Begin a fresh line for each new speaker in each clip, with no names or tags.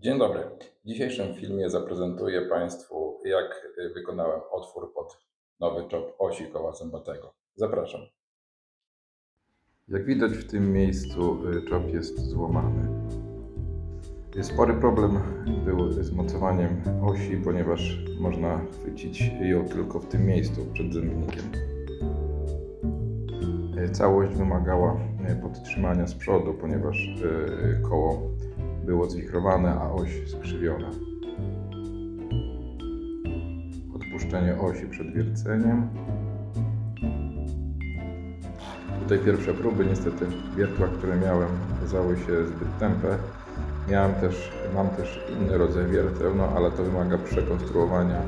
Dzień dobry. W dzisiejszym filmie zaprezentuję Państwu, jak y, wykonałem otwór pod nowy czop osi koła zębatego. Zapraszam. Jak widać w tym miejscu y, czop jest złamany. Spory problem był z mocowaniem osi, ponieważ można chwycić ją tylko w tym miejscu przed zębnikiem. Y, Całość wymagała y, podtrzymania z przodu, ponieważ y, koło było zwichrowane, a oś skrzywiona. Odpuszczenie osi przed wierceniem. Tutaj pierwsze próby, niestety wiertła, które miałem, okazały się zbyt tępe. Miałem też, mam też inny rodzaj wierteł, no ale to wymaga przekonstruowania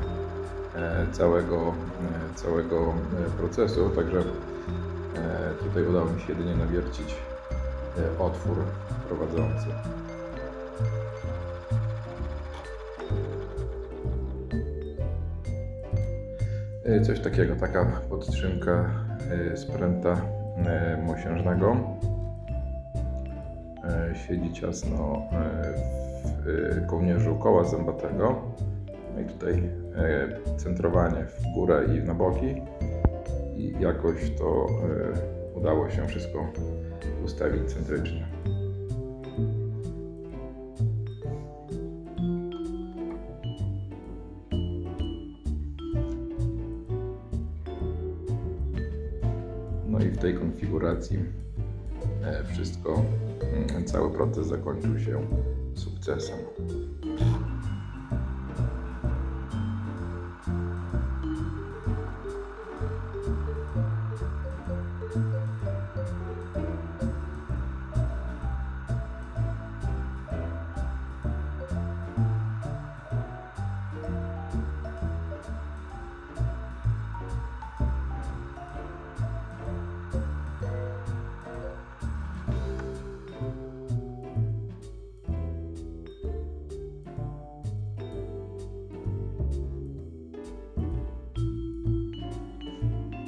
e, całego, e, całego e, procesu, także tutaj udało mi się jedynie nawiercić otwór prowadzący. Y, Coś takiego, taka podtrzymka y, spręta y, mosiężnego. Siedzi ciasno w kołnierzu koła zębatego. No i tutaj centrowanie w górę i na boki. I jakoś to udało się wszystko ustawić centrycznie. No i w tej konfiguracji e, wszystko, mm, cały proces zakończył się sukcesem.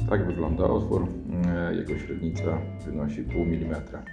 Tak wygląda otwór. E, Jego średnica wynosi pół milimetra.